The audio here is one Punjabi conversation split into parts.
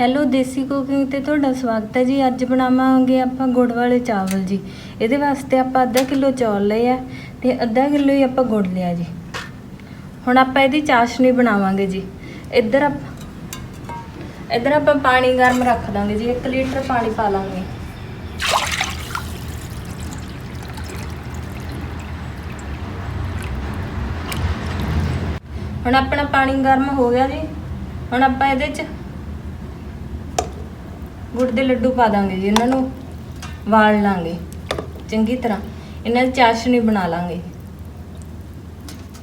ਹੈਲੋ, ਦੇਸੀ ਕੁਕਿੰਗ ਤੇ ਤੁਹਾਡਾ ਸਵਾਗਤ ਹੈ ਜੀ। ਅੱਜ ਬਣਾਵਾਂਗੇ ਆਪਾਂ ਗੁੜ ਵਾਲੇ ਚਾਵਲ ਜੀ। ਇਹਦੇ ਵਾਸਤੇ ਆਪਾਂ ਅੱਧਾ ਕਿਲੋ ਚੌਲ ਲਏ ਆ ਤੇ ਅੱਧਾ ਕਿਲੋ ਹੀ ਆਪਾਂ ਗੁੜ ਲਿਆ ਜੀ। ਹੁਣ ਆਪਾਂ ਇਹਦੀ ਚਾਸ਼ਨੀ ਬਣਾਵਾਂਗੇ ਜੀ। ਇੱਧਰ ਆਪਾਂ ਇੱਧਰ ਆਪਾਂ ਪਾਣੀ ਗਰਮ ਰੱਖ ਦਾਂਗੇ ਜੀ। 1 ਲੀਟਰ ਪਾਣੀ ਪਾ ਲਾਂਗੇ। ਹੁਣ ਆਪਣਾ ਪਾਣੀ ਗਰਮ ਹੋ ਗਿਆ ਜੀ। ਹੁਣ ਆਪਾਂ ਇਹਦੇ ਚ ਗੁੜ ਦੇ ਲੱਡੂ ਪਾ ਦਾਂਗੇ ਜੀ, ਇਹਨਾਂ ਨੂੰ ਵਾਲ ਲਾਂਗੇ, ਚੰਗੀ ਤਰ੍ਹਾਂ। ਇਹਨਾਂ ਦੀ ਚਾਸ਼ਨੀ ਬਣਾ ਲਾਂਗੇ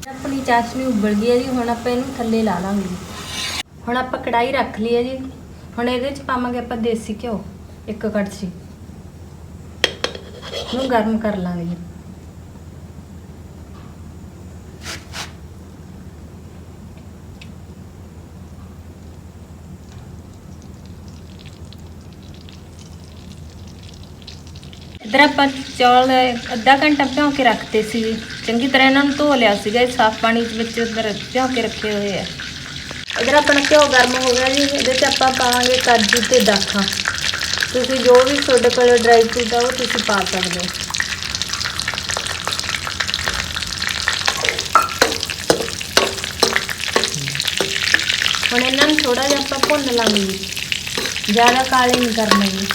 ਆਪਣੀ ਚਾਸ਼ਨੀ ਉਬਲ ਗਈ ਹੈ ਜੀ, ਹੁਣ ਆਪਾਂ ਇਹਨੂੰ ਥੱਲੇ ਲਾ ਲਾਂਗੇ ਜੀ। ਹੁਣ ਆਪਾਂ ਕੜਾਈ ਰੱਖ ਲਈ ਹੈ ਜੀ। ਹੁਣ ਇਹਦੇ ਚ ਪਾਵਾਂਗੇ ਆਪਾਂ ਦੇਸੀ ਘਿਓ, ਇੱਕ ਕੜਛੀ। ਨੂੰ ਗਰਮ ਕਰ ਲਾਂਗੇ ਜੀ। ਇੱਧਰ ਆਪਾਂ ਚੌਲ ਅੱਧਾ ਘੰਟਾ ਭਿਉਂ ਕੇ ਰੱਖਤੇ ਸੀ ਚੰਗੀ ਤਰ੍ਹਾਂ ਇਹਨਾਂ ਨੂੰ ਧੋ ਲਿਆ ਸੀਗਾ, ਇਹ ਸਾਫ਼ ਪਾਣੀ ਦੇ ਵਿੱਚ ਇੱਧਰ ਭਿਉਂ ਕੇ ਰੱਖੇ ਹੋਏ ਆ। ਇੱਧਰ ਆਪਣਾ ਘਿਓ ਗਰਮ ਹੋ ਗਿਆ ਜੀ, ਇਹਦੇ 'ਚ ਆਪਾਂ ਪਾਵਾਂਗੇ ਕਾਜੂ ਤੇ ਦਾਖਾਂ। ਤੁਸੀਂ ਜੋ ਵੀ ਤੁਹਾਡੇ ਕੋਲ ਡਰਾਈ ਫਰੂਟ ਆ, ਉਹ ਤੁਸੀਂ ਪਾ ਸਕਦੇ ਹੋ। ਹੁਣ ਇਹਨਾਂ ਨੂੰ ਥੋੜਾ ਜਿਹਾ ਆਪਾਂ ਭੁੰਨ ਲਾਂਗੇ। ਜ਼ਿਆਦਾ ਕਾਲੇ ਨਹੀਂ ਕਰਨੇ ਜੀ।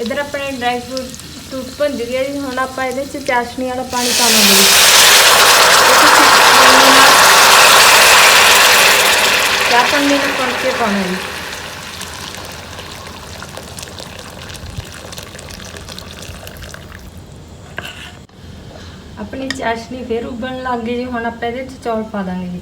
ਇਧਰ ਆਪਣੇ ਡਰਾਈ ਫਰੂਟ ਫਰੂਟ ਭੁੱਜ ਗਏ ਜੀ, ਹੁਣ ਆਪਾਂ ਇਹਦੇ ਵਿੱਚ ਚਾਸ਼ਨੀ ਵਾਲਾ ਪਾਣੀ ਪਾਵਾਂਗੇ ਜੀ। ਚਾਹ ਪੰਨੇ ਨੂੰ ਪਾ ਜੀ। ਆਪਣੀ ਚਾਸ਼ਨੀ ਫੇਰ ਉਬਲਣ ਲੱਗ ਗਈ ਜੀ, ਹੁਣ ਆਪਾਂ ਇਹਦੇ ਚ ਚੌਲ ਪਾ ਦਾਂਗੇ ਜੀ।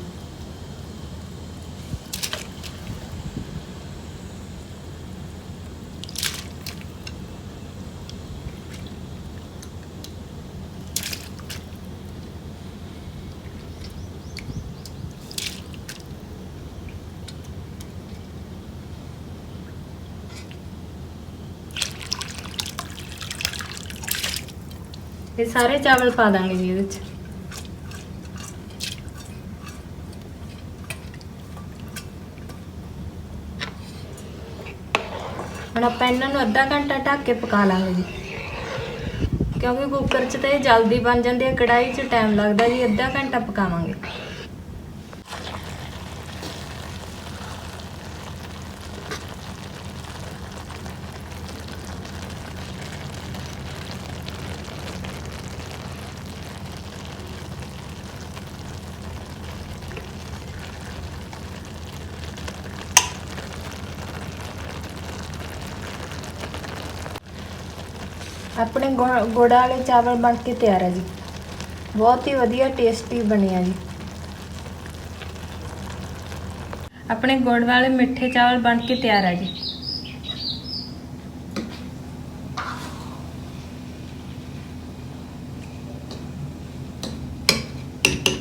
ਇਹ ਸਾਰੇ ਚਾਵਲ ਪਾ ਦਾਂਗੇ ਜੀ ਇਹਦੇ ਚ। ਹੁਣ ਆਪਾਂ ਇਹਨਾਂ ਨੂੰ ਅੱਧਾ ਘੰਟਾ ਢੱਕ ਕੇ ਪਕਾ ਲਾਂਗੇ ਜੀ। ਕਿਉਂਕਿ ਕੁੱਕਰ 'ਚ ਤਾਂ ਇਹ ਜਲਦੀ ਬਣ ਜਾਂਦੇ ਆ ਕੜਾਈ 'ਚ ਟਾਈਮ ਲੱਗਦਾ ਜੀ, ਅੱਧਾ ਘੰਟਾ ਪਕਾਵਾਂਗੇ। ਆਪਣੇ ਗੁੜ ਗੁੜ ਵਾਲੇ ਚਾਵਲ ਬਣ ਕੇ ਤਿਆਰ ਹੈ ਜੀ। ਬਹੁਤ ਹੀ ਵਧੀਆ ਟੇਸਟੀ ਬਣੇ ਆ ਜੀ। ਆਪਣੇ ਗੁੜ ਵਾਲੇ ਮਿੱਠੇ ਚਾਵਲ ਬਣ ਕੇ ਤਿਆਰ ਹੈ ਜੀ।